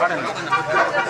Ahora no.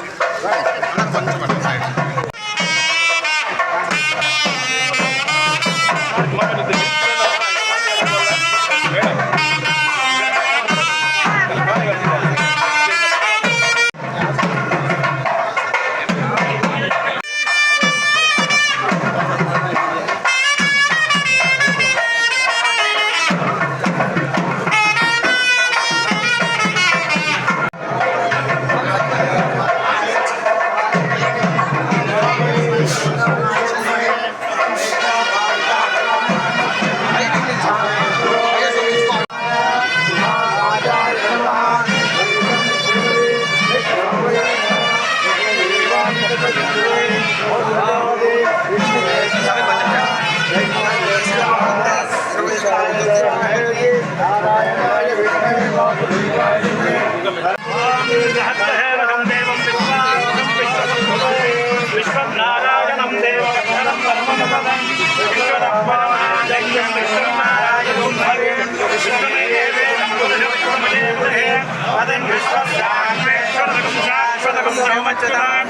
పదం విశ్వశాశ్వతకం శాశ్వతకం సౌమచ్చతాం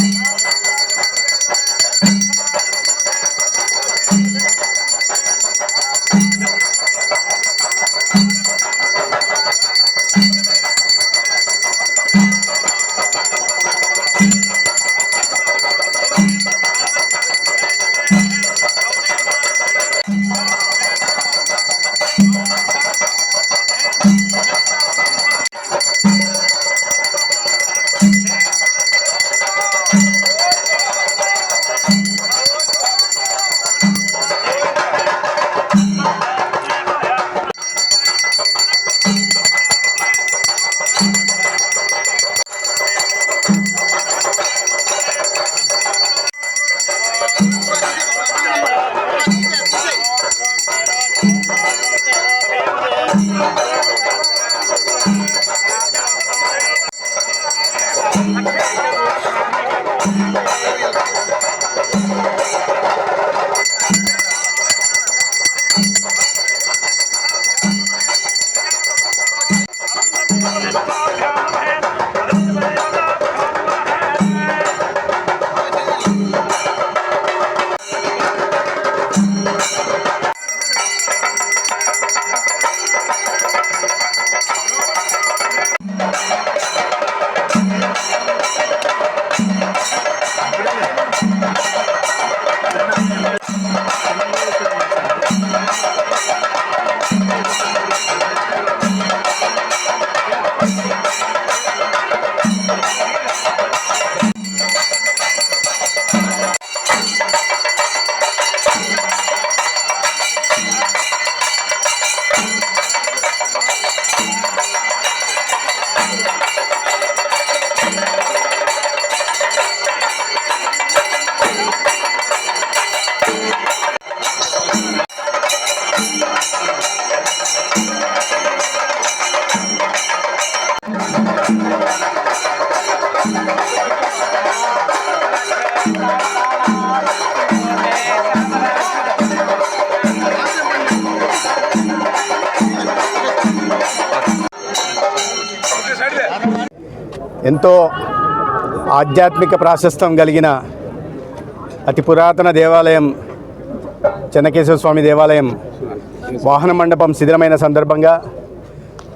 Thank you. Come on, come come on. ఎంతో ఆధ్యాత్మిక ప్రాశస్తం కలిగిన అతి పురాతన దేవాలయం చెన్నకేశ్వర స్వామి దేవాలయం వాహన మండపం శిథిలమైన సందర్భంగా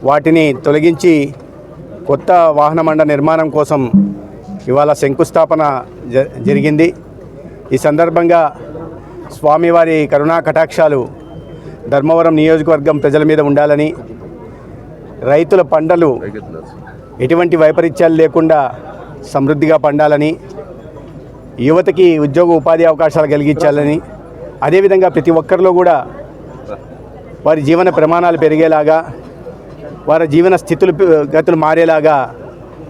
వాటిని తొలగించి కొత్త వాహన మండ నిర్మాణం కోసం ఇవాళ శంకుస్థాపన జ జరిగింది. ఈ సందర్భంగా స్వామివారి కరుణా కటాక్షాలు ధర్మవరం నియోజకవర్గం ప్రజల మీద ఉండాలని రైతుల పంటలు ఎటువంటి వైపరీత్యాలు లేకుండా సమృద్ధిగా పండాలని యువతకి ఉద్యోగ ఉపాధి అవకాశాలు కలిగించాలని అదేవిధంగా ప్రతి ఒక్కరిలో కూడా వారి జీవన ప్రమాణాలు పెరిగేలాగా వారి జీవన స్థితులు గతులు మారేలాగా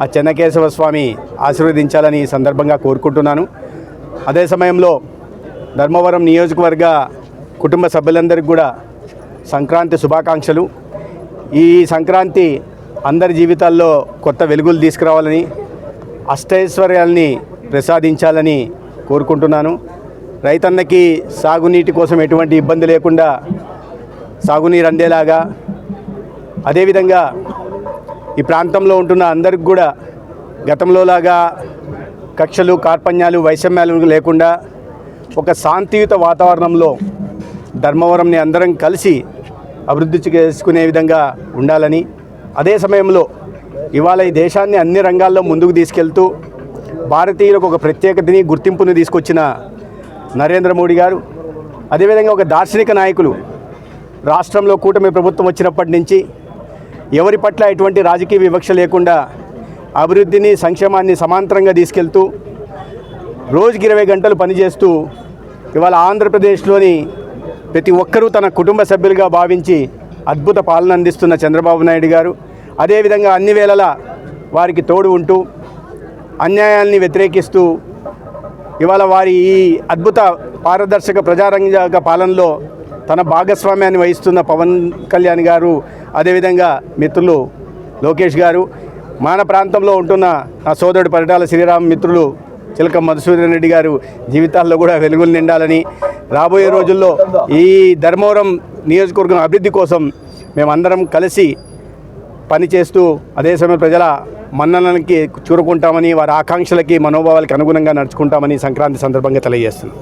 ఆ చెన్నకేశవ స్వామి ఆశీర్వదించాలని ఈ సందర్భంగా కోరుకుంటున్నాను. అదే సమయంలో ధర్మవరం నియోజకవర్గ కుటుంబ సభ్యులందరికీ కూడా సంక్రాంతి శుభాకాంక్షలు. ఈ సంక్రాంతి అందరి జీవితాల్లో కొత్త వెలుగులు తీసుకురావాలని అష్టైశ్వర్యాల్ని ప్రసాదించాలని కోరుకుంటున్నాను. రైతన్నకి సాగునీటి కోసం ఎటువంటి ఇబ్బంది లేకుండా సాగునీరు అందేలాగా అదేవిధంగా ఈ ప్రాంతంలో ఉంటున్న అందరికి కూడా గతంలోలాగా కక్షలు కార్పణ్యాలు వైషమ్యాలు లేకుండా ఒక శాంతియుత వాతావరణంలో ధర్మవరంని అందరం కలిసి అభివృద్ధి చేసుకునే విధంగా ఉండాలని అదే సమయంలో ఇవాళ ఈ దేశాన్ని అన్ని రంగాల్లో ముందుకు తీసుకెళ్తూ భారతీయులకు ఒక ప్రత్యేకతని గుర్తింపుని తీసుకొచ్చిన నరేంద్ర మోడీ గారు అదేవిధంగా ఒక దార్శనిక నాయకులు. రాష్ట్రంలో కూటమి ప్రభుత్వం వచ్చినప్పటి నుంచి ఎవరి పట్ల ఎటువంటి రాజకీయ వివక్ష లేకుండా అభివృద్ధిని సంక్షేమాన్ని సమాంతరంగా తీసుకెళ్తూ రోజుకి ఇరవై గంటలు పనిచేస్తూ ఇవాళ ఆంధ్రప్రదేశ్లోని ప్రతి ఒక్కరూ తన కుటుంబ సభ్యులుగా భావించి అద్భుత పాలన అందిస్తున్న చంద్రబాబు నాయుడు గారు. అదేవిధంగా అన్ని వేళలా వారికి తోడు ఉంటూ అన్యాయాల్ని వ్యతిరేకిస్తూ ఇవాళ వారి ఈ అద్భుత పారదర్శక ప్రజారంగ పాలనలో తన భాగస్వామ్యాన్ని వహిస్తున్న పవన్ కళ్యాణ్ గారు అదేవిధంగా మిత్రులు లోకేష్ గారు మన ప్రాంతంలో ఉంటున్న నా సోదరుడు పరిటాల శ్రీరామ్ మిత్రులు చిలక మధుసూదన్ రెడ్డి గారు జీవితాల్లో కూడా వెలుగులు నిండాలని రాబోయే రోజుల్లో ఈ ధర్మవరం నియోజకవర్గం అభివృద్ధి కోసం మేమందరం కలిసి పనిచేస్తూ అదే సమయంలో ప్రజల మన్ననలకి చూరుకుంటామని వారి ఆకాంక్షలకి మనోభావాలకి అనుగుణంగా నడుచుకుంటామని సంక్రాంతి సందర్భంగా తెలియజేస్తున్నాం.